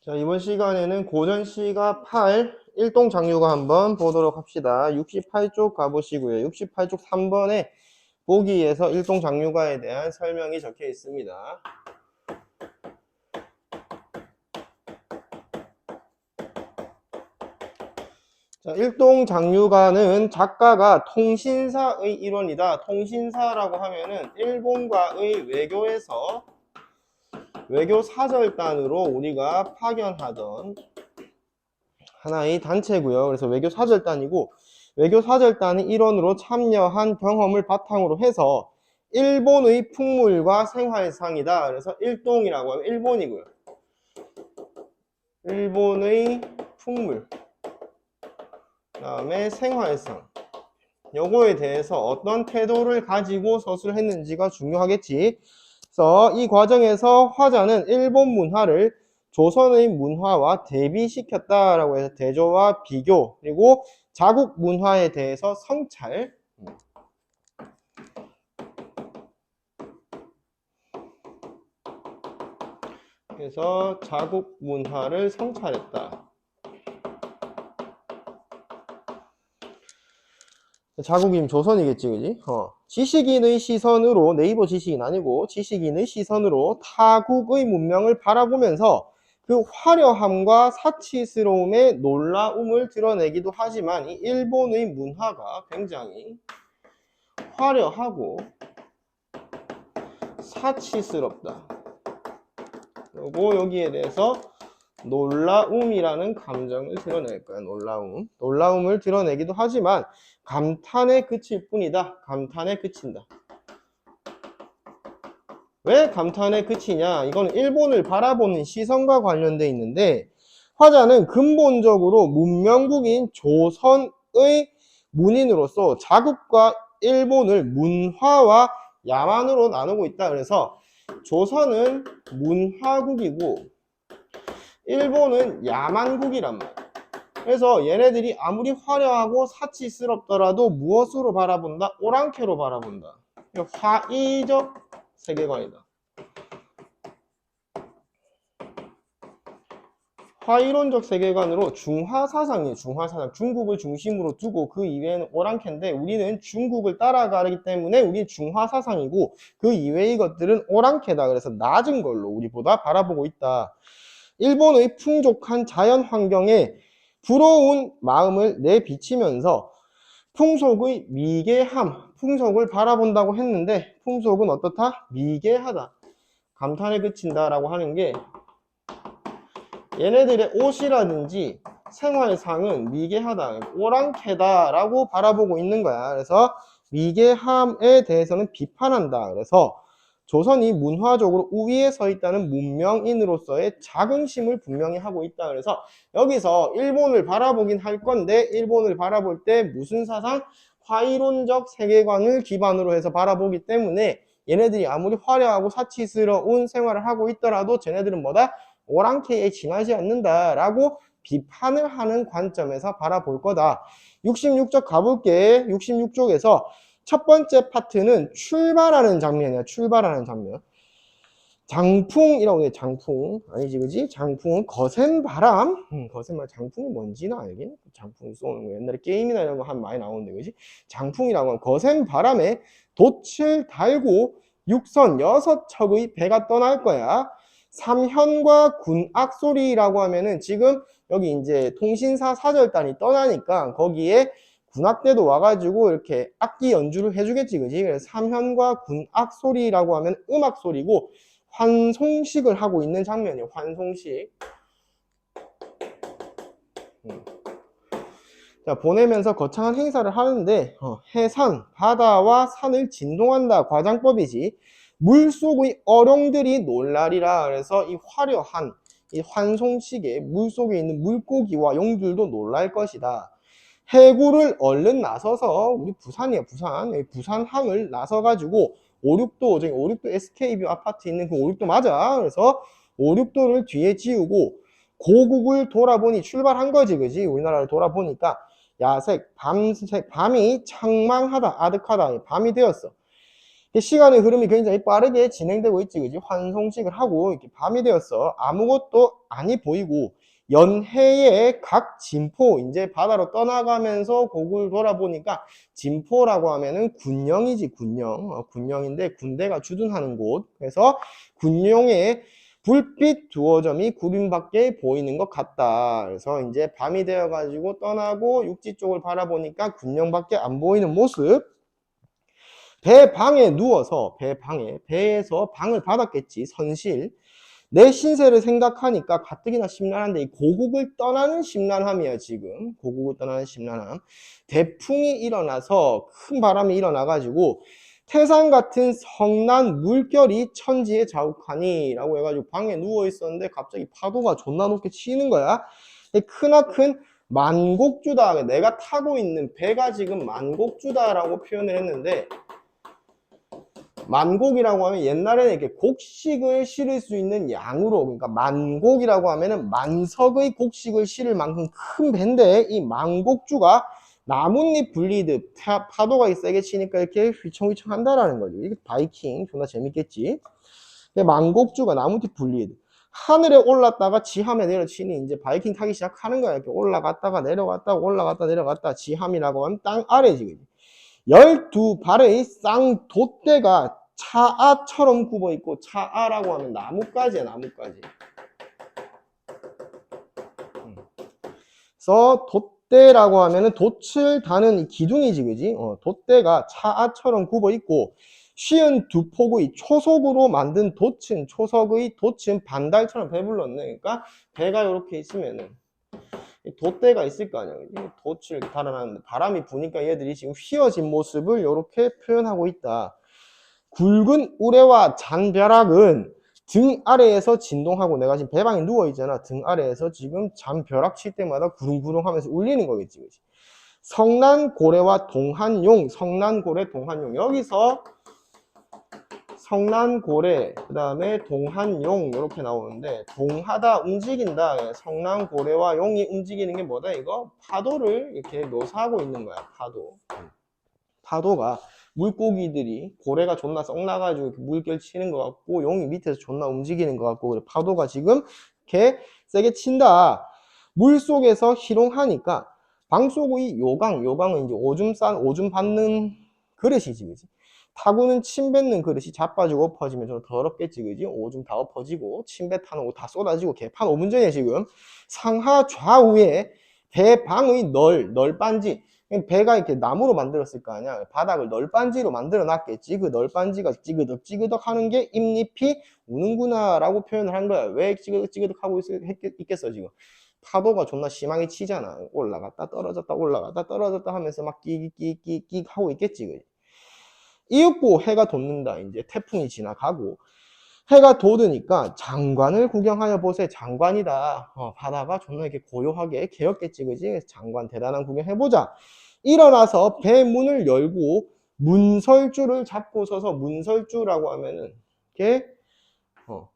자, 이번 시간에는 고전시가 8, 일동 장류가 한번 보도록 합시다. 68쪽 가보시고요. 68쪽 3번에 보기에서 일동 장류가에 대한 설명이 적혀 있습니다. 자, 일동 장류가는 작가가 통신사의 일원이다. 통신사라고 하면은 일본과의 외교에서 외교 사절단으로 우리가 파견하던 하나의 단체고요. 그래서 외교 사절단이고 외교 사절단의 일원으로 참여한 경험을 바탕으로 해서 일본의 풍물과 생활상이다. 그래서 일동이라고 하면 일본이고요. 일본의 풍물. 그 다음에 생활상. 요거에 대해서 어떤 태도를 가지고 서술을 했는지가 중요하겠지. 그래서 이 과정에서 화자는 일본 문화를 조선의 문화와 대비시켰다라고 해서 대조와 비교 그리고 자국 문화에 대해서 성찰 그래서 자국 문화를 성찰했다. 자국이면 조선이겠지, 그지? 어. 지식인의 시선으로, 네이버 지식인 아니고, 지식인의 시선으로 타국의 문명을 바라보면서 그 화려함과 사치스러움의 놀라움을 드러내기도 하지만, 이 일본의 문화가 굉장히 화려하고 사치스럽다. 그리고 여기에 대해서 놀라움이라는 감정을 드러낼 거야. 놀라움. 놀라움을 드러내기도 하지만 감탄에 그칠 뿐이다. 감탄에 그친다. 왜 감탄에 그치냐? 이거는 일본을 바라보는 시선과 관련돼 있는데 화자는 근본적으로 문명국인 조선의 문인으로서 자국과 일본을 문화와 야만으로 나누고 있다. 그래서 조선은 문화국이고 일본은 야만국이란 말이야. 그래서 얘네들이 아무리 화려하고 사치스럽더라도 무엇으로 바라본다? 오랑캐로 바라본다. 화이적 세계관이다. 화이론적 세계관으로 중화사상이에요. 중화사상. 중국을 중심으로 두고 그 이외에는 오랑캐인데 우리는 중국을 따라가기 때문에 우리는 중화사상이고 그 이외의 것들은 오랑캐다. 그래서 낮은 걸로 우리보다 바라보고 있다. 일본의 풍족한 자연 환경에 부러운 마음을 내비치면서 풍속의 미개함, 풍속을 바라본다고 했는데 풍속은 어떻다? 미개하다. 감탄에 그친다라고 하는 게 얘네들의 옷이라든지 생활상은 미개하다, 오랑캐다라고 바라보고 있는 거야. 그래서 미개함에 대해서는 비판한다. 그래서 조선이 문화적으로 우위에 서 있다는 문명인으로서의 자긍심을 분명히 하고 있다. 그래서 여기서 일본을 바라보긴 할 건데 일본을 바라볼 때 무슨 사상? 화이론적 세계관을 기반으로 해서 바라보기 때문에 얘네들이 아무리 화려하고 사치스러운 생활을 하고 있더라도 쟤네들은 뭐다? 오랑캐에 지나지 않는다라고 비판을 하는 관점에서 바라볼 거다. 66쪽 가볼게. 66쪽에서 첫 번째 파트는 출발하는 장면이야. 출발하는 장면. 장풍이라고 해. 장풍. 아니지, 그지? 장풍은 거센 바람. 음, 거센 바람. 장풍이 뭔지는 알긴? 장풍 쏘는 거. 옛날에 게임이나 이런 거한 많이 나오는데, 그지? 장풍이라고 하면 거센 바람에 돛을 달고 육선 여섯 척의 배가 떠날 거야. 삼현과 군악소리라고 하면은 지금 여기 이제 통신사 사절단이 떠나니까 거기에 군악대도 와가지고 이렇게 악기 연주를 해주겠지, 그지? 삼현과 군악 소리라고 하면 음악 소리고 환송식을 하고 있는 장면이에요. 환송식. 음. 자, 보내면서 거창한 행사를 하는데 어, 해산, 바다와 산을 진동한다 과장법이지. 물속의 어룡들이 놀라리라. 그래서 이 화려한 이 환송식에 물속에 있는 물고기와 용들도 놀랄 것이다. 해구를 얼른 나서서 우리 부산이야 부산. 부산항을 나서 가지고 56도 저기 56도 SK뷰 아파트 있는 그 56도 맞아. 그래서 56도를 뒤에 지우고 고국을 돌아보니 출발한 거지 그지? 우리나라를 야색 밤색 밤이 창망하다 아득하다. 밤이 되었어. 시간의 흐름이 굉장히 빠르게 진행되고 있지, 그지? 환송식을 하고 이렇게 밤이 되었어. 아무것도 아니 보이고 연해의 각 진포 이제 바다로 떠나가면서 곡을 돌아보니까 진포라고 하면은 군령이지 군령 어, 군령인데 군대가 주둔하는 곳. 그래서 군용의 불빛 두어 점이 구름 밖에 보이는 것 같다. 그래서 이제 밤이 되어 가지고 떠나고 육지 쪽을 바라보니까 군령밖에 안 보이는 모습. 배 방에 누워서 배 방에 배에서 방을 받았겠지 선실 내 신세를 생각하니까 가뜩이나 심란한데 이 고국을 떠나는 심란함이야 지금. 고국을 떠나는 심란함. 대풍이 일어나서 큰 바람이 일어나 가지고 태산 같은 성난 물결이 천지에 자욱하니 라고 해가지고 방에 누워 있었는데 갑자기 파도가 존나 높게 치는 거야. 근데 크나큰 만곡주다. 내가 타고 있는 배가 지금 만곡주다라고 표현을 했는데 만곡이라고 하면 옛날에는 이렇게 곡식을 실을 수 있는 양으로 그러니까 만곡이라고 하면은 만석의 곡식을 실을 만큼 큰 배인데 이 만곡주가 나뭇잎 분리듯 파- 파도가 세게 치니까 이렇게 휘청휘청 한다라는 거죠. 이게 바이킹 존나 재밌겠지. 만곡주가 나뭇잎 분리듯 하늘에 올랐다가 지함에 내려치니 이제 바이킹 타기 시작하는 거야. 이렇게 올라갔다가 내려갔다가 올라갔다 내려갔다 지함이라고 하면 땅 아래지. 열두 발의 쌍 돛대가 차아처럼 굽어 있고 차아라고 하면 나뭇가지야 나뭇가지. 음. 그래서 돛대라고 하면은 돛을 다는 이 기둥이지 그지? 어, 돛대가 차아처럼 굽어 있고 쉬운 두 폭의 초석으로 만든 돛은 초석의 돛은 반달처럼 배불렀네. 그러니까 배가 이렇게 있으면은 이 돛대가 있을 거 아니야. 돛을 달아놨는데 바람이 부니까 얘들이 지금 휘어진 모습을 이렇게 표현하고 있다. 굵은 우레와 잔벼락은 등 아래에서 진동하고 내가 지금 배방에 누워 있잖아. 등 아래에서 지금 잔벼락 칠 때마다 구릉구릉 하면서 울리는 거겠지. 그지? 성난고래와 동한용, 성난고래, 동한용. 여기서 성난고래, 그 다음에 동한용 이렇게 나오는데 동하다, 움직인다. 성난고래와 용이 움직이는 게 뭐다? 이거 파도를 이렇게 묘사하고 있는 거야. 파도. 파도가 물고기들이 고래가 존나 썩나가지고 물결 치는 것 같고 용이 밑에서 존나 움직이는 것 같고 그래, 파도가 지금 이렇게 세게 친다. 물 속에서 희롱하니까 방 속의 요강, 요강은 이제 오줌 싼 오줌 받는 그릇이지, 그지? 타구는 침 뱉는 그릇이 자빠지고 엎어지면 좀 더럽겠지, 그지? 오줌 다 엎어지고 침 뱉하는 거다 쏟아지고 개판 5분 전에 지금 상하 좌우에 배방의 널, 널빤지 배가 이렇게 나무로 만들었을 거 아니야. 바닥을 널빤지로 만들어 놨겠지. 그 널빤지가 찌그덕 찌그덕 하는 게 잎잎이 우는구나 라고 표현을 한 거야. 왜 찌그덕 찌그덕 하고 있, 있겠어, 지금. 파도가 존나 심하게 치잖아. 올라갔다 떨어졌다 올라갔다 떨어졌다 하면서 막 끼끼끼끼 하고 있겠지. 이윽고 해가 돋는다. 이제 태풍이 지나가고 해가 돋으니까 장관을 구경하여 보세. 장관이다. 어, 바다가 존나 이렇게 고요하게 개었겠지, 그지? 장관 대단한 구경 해보자. 일어나서 배 문을 열고 문설주를 잡고 서서 문설주라고 하면은 이렇게 어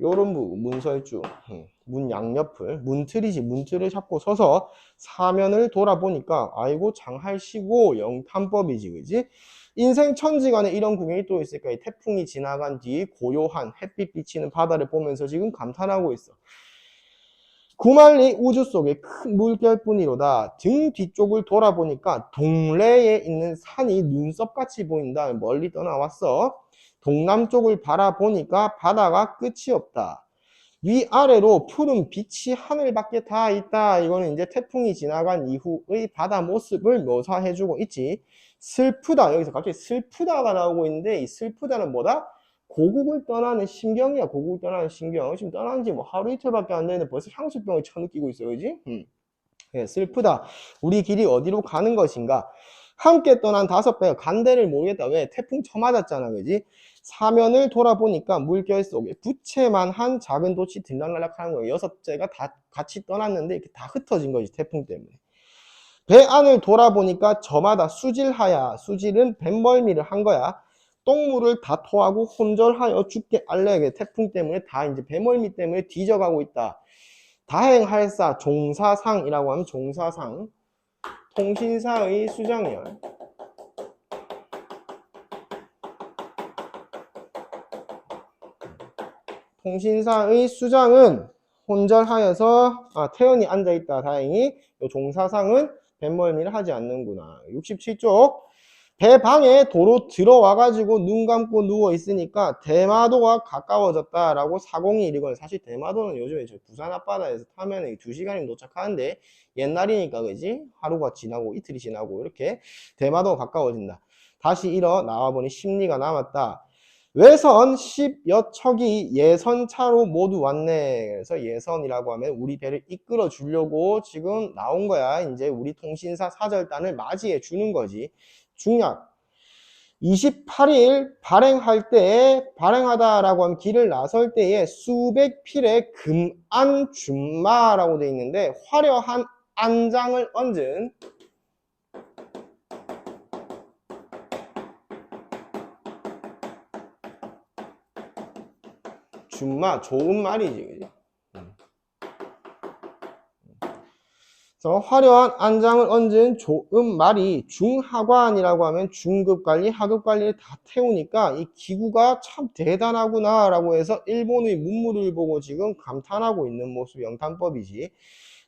요런 부 문설주 음, 문 양옆을 문틀이지 문틀을 잡고 서서 사면을 돌아보니까 아이고 장할시고 영탐법이지 그지 인생 천지간에 이런 구경이 또 있을까 이 태풍이 지나간 뒤 고요한 햇빛 비치는 바다를 보면서 지금 감탄하고 있어 구만리 우주 속의 큰 물결뿐이로다. 등 뒤쪽을 돌아보니까 동래에 있는 산이 눈썹같이 보인다. 멀리 떠나왔어. 동남쪽을 바라보니까 바다가 끝이 없다. 위아래로 푸른 빛이 하늘밖에 다 있다. 이거는 이제 태풍이 지나간 이후의 바다 모습을 묘사해주고 있지. 슬프다. 여기서 갑자기 슬프다가 나오고 있는데 이 슬프다는 뭐다? 고국을 떠나는 신경이야. 고국을 떠나는 신경. 지금 떠난 지 뭐 하루 이틀밖에 안 되는데 벌써 향수병을 쳐느끼고 있어. 그지? 음. 예, 슬프다. 우리 길이 어디로 가는 것인가? 함께 떠난 다섯 배가 간대를 모르겠다. 왜? 태풍 쳐맞았잖아. 그지? 사면을 돌아보니까 물결 속에 부채만 한 작은 돛이 들락날락 하는 거예요. 여섯째가 다 같이 떠났는데 이렇게 다 흩어진 거지. 태풍 때문에. 배 안을 돌아보니까 저마다 수질하야 수질은 뱃멀미를 한 거야. 똥물을 다 토하고 혼절하여 죽게 알레게 태풍 때문에 다 이제 배멀미 때문에 뒤져가고 있다. 다행할사 종사상이라고 하면 종사상 통신사의 수장열 통신사의 수장은 혼절하여서 아, 태연이 앉아있다 다행히 요 종사상은 뱃멀미를 하지 않는구나. 67쪽. 배방에 도로 들어와 가지고 눈 감고 누워 있으니까 대마도가 가까워졌다라고 401이건 사실 대마도는 요즘에 저 부산 앞바다에서 타면 2시간이면 도착하는데 옛날이니까 그지? 하루가 지나고 이틀이 지나고 이렇게 대마도가 가까워진다. 다시 일어 나와보니 심리가 남았다 외선 10여 척이 예선차로 모두 왔네? 그래서 예선이라고 하면 우리 배를 이끌어 주려고 지금 나온 거야. 이제 우리 통신사 사절단을 맞이해 주는 거지. 중약. 28일 발행할 때에 발행하다라고 하면 길을 나설 때에 수백 필의 금안 준마라고 돼 있는데 화려한 안장을 얹은 준마 좋은 말이지 그지? 그래서 화려한 안장을 얹은 좋은 말이 중하관이라고 하면 중급 관리, 하급 관리를 다 태우니까 이 기구가 참 대단하구나 라고 해서 일본의 문물을 보고 지금 감탄하고 있는 모습 영탄법이지.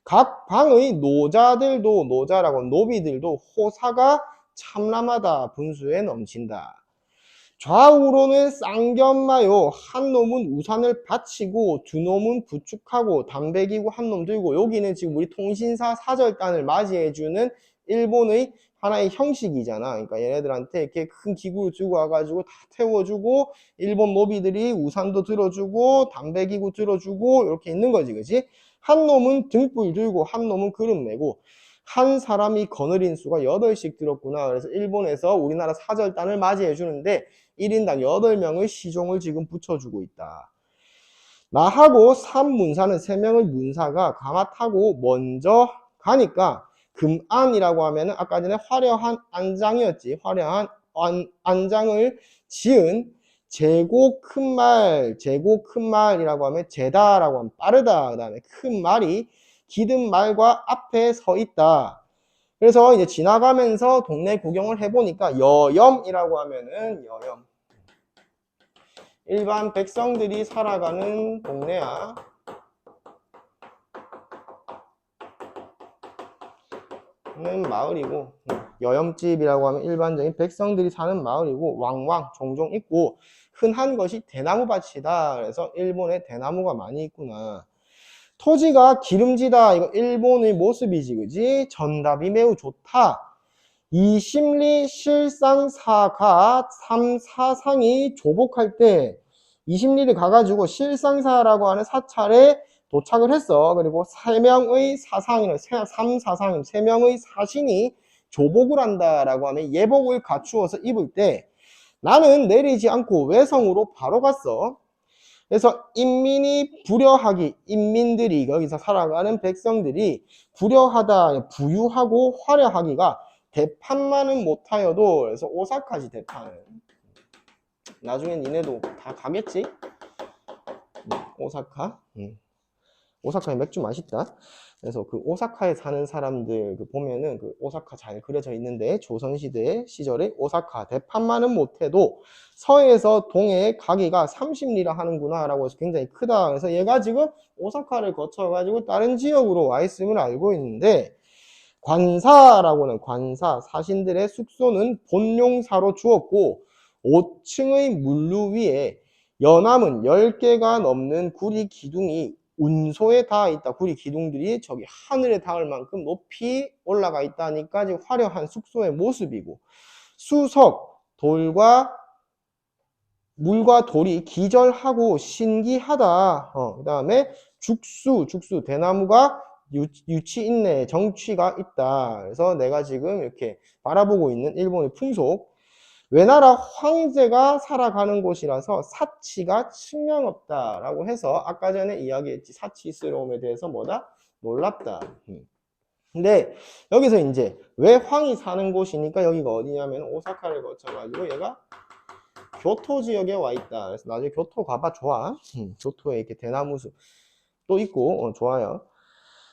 각 방의 노자들도 노자라고 노비들도 호사가 참람하다 분수에 넘친다. 좌우로는 쌍견마요. 한 놈은 우산을 받치고 두 놈은 부축하고 담배기고 한놈 들고 여기는 지금 우리 통신사 사절단을 맞이해주는 일본의 하나의 형식이잖아. 그러니까 얘네들한테 이렇게 큰 기구를 주고 와가지고 다 태워주고 일본 노비들이 우산도 들어주고 담배기구 들어주고 이렇게 있는 거지, 그지? 한 놈은 등불 들고 한 놈은 그릇 메고 한 사람이 거느린 수가 8씩 들었구나. 그래서 일본에서 우리나라 사절단을 맞이해 주는데 1인당 8명의 시종을 지금 붙여주고 있다. 나하고 3문사는 3명의 문사가 가마 타고 먼저 가니까 금안이라고 하면 은 아까 전에 화려한 안장이었지. 화려한 안, 안장을 지은 재고 큰 말, 재고 큰 말이라고 하면 재다라고 하면 빠르다. 그 다음에 큰 말이 기든 말과 앞에 서 있다. 그래서 이제 지나가면서 동네 구경을 해보니까 여염이라고 하면은 여염. 일반 백성들이 살아가는 동네야. 는 마을이고 여염집이라고 하면 일반적인 백성들이 사는 마을이고 왕왕 종종 있고 흔한 것이 대나무밭이다. 그래서 일본에 대나무가 많이 있구나. 토지가 기름지다. 이거 일본의 모습이지, 그지? 전답이 매우 좋다. 이 심리 실상사가 삼사상이 조복할 때 이 심리를 가가지고 실상사라고 하는 사찰에 도착을 했어. 그리고 세 명의 사상이나 삼사상, 세 명의 사신이 조복을 한다라고 하면 예복을 갖추어서 입을 때 나는 내리지 않고 외성으로 바로 갔어. 그래서 인민이 불효하기, 인민들이 여기서 살아가는 백성들이 불효하다, 부유하고 화려하기가 대판만은 못하여도 그래서 오사카지 대판은 나중엔 니네도 다 가겠지? 음, 오사카 음. 오사카의 맥주 맛있다. 그래서 그 오사카에 사는 사람들 그 보면은 그 오사카 잘 그려져 있는데 조선시대 시절에 오사카 대판만은 못해도 서해에서 동해에 가기가 30리라 하는구나 라고 해서 굉장히 크다. 그래서 얘가 지금 오사카를 거쳐 가지고 다른 지역으로 와 있음을 알고 있는데 관사라고는 관사 사신들의 숙소는 본용사로 주었고 5층의 물루 위에 연암은 10개가 넘는 구리 기둥이 운소에 닿아 있다. 구리 기둥들이 저기 하늘에 닿을 만큼 높이 올라가 있다니까 지금 화려한 숙소의 모습이고 수석, 돌과 물과 돌이 기절하고 신기하다. 어, 그 다음에 죽수, 죽수, 대나무가 유, 유치 있네, 정취가 있다. 그래서 내가 지금 이렇게 바라보고 있는 일본의 풍속. 외나라 황제가 살아가는 곳이라서 사치가 측량없다라고 해서 아까 전에 이야기했지 사치스러움에 대해서 뭐다? 놀랍다. 음. 근데 여기서 이제 왜 황이 사는 곳이니까 여기가 어디냐면 오사카를 거쳐가지고 얘가 교토 지역에 와 있다. 그래서 나중에 교토 가봐 좋아. 음, 교토에 이렇게 대나무숲 또 있고 어, 좋아요.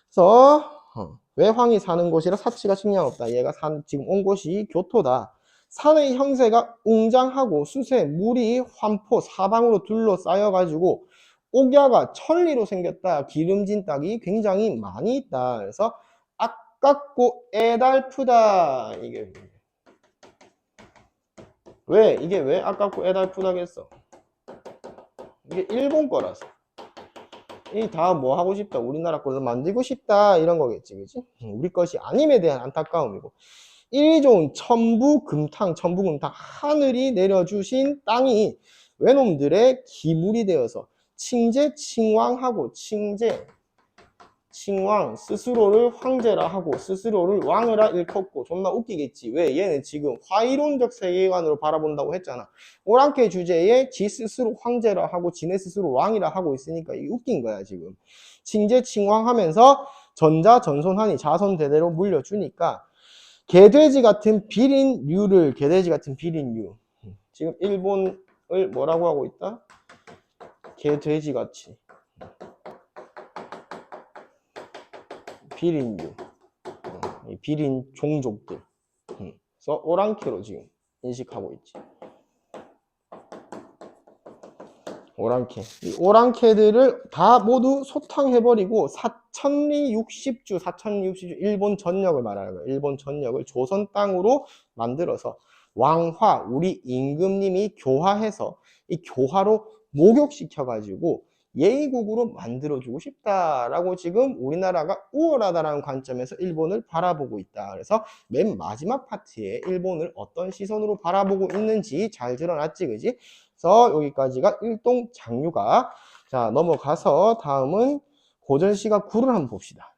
그래서 어, 왜 황이 사는 곳이라 사치가 측량 없다. 얘가 산, 지금 온 곳이 교토다. 산의 형세가 웅장하고 수세, 물이 환포 사방으로 둘러싸여 가지고 옥야가 천리로 생겼다. 기름진 땅이 굉장히 많이 있다. 그래서 아깝고 애달프다. 이게 왜 이게 왜 아깝고 애달프다겠어? 이게 일본 거라서. 이 다 뭐 하고 싶다. 우리나라 걸로 만들고 싶다. 이런 거겠지, 그지? 우리 것이 아님에 대한 안타까움이고. 이 좋은 천부금탕, 천부금탕 하늘이 내려주신 땅이 외놈들의 기물이 되어서 칭제 칭왕하고 칭제 칭왕 스스로를 황제라 하고 스스로를 왕이라 일컫고 존나 웃기겠지. 왜? 얘는 지금 화이론적 세계관으로 바라본다고 했잖아. 오랑캐 주제에 지 스스로 황제라 하고 지네 스스로 왕이라 하고 있으니까 이 웃긴 거야 지금. 칭제 칭왕 하면서 전자 전손하니 자손 대대로 물려주니까 개돼지 같은 비린류를 개돼지 같은 비린류. 지금 일본을 뭐라고 하고 있다? 개돼지 같이. 비린류. 어, 이 비린 종족들. 음, 그래서 오랑캐로 지금 인식하고 있지 오랑캐 이 오랑캐들을 다 모두 소탕해버리고 사천리 60주 사천리 60주 일본 전역을 말하는 거예요 일본 전역을 조선 땅으로 만들어서 왕화 우리 임금님이 교화해서 이 교화로 목욕시켜가지고 예의국으로 만들어주고 싶다라고 지금 우리나라가 우월하다라는 관점에서 일본을 바라보고 있다. 그래서 맨 마지막 파트에 일본을 어떤 시선으로 바라보고 있는지 잘 드러났지, 그지? 그래서 여기까지가 일동 장류가 자 넘어가서 다음은 고전시가 구를 한번 봅시다.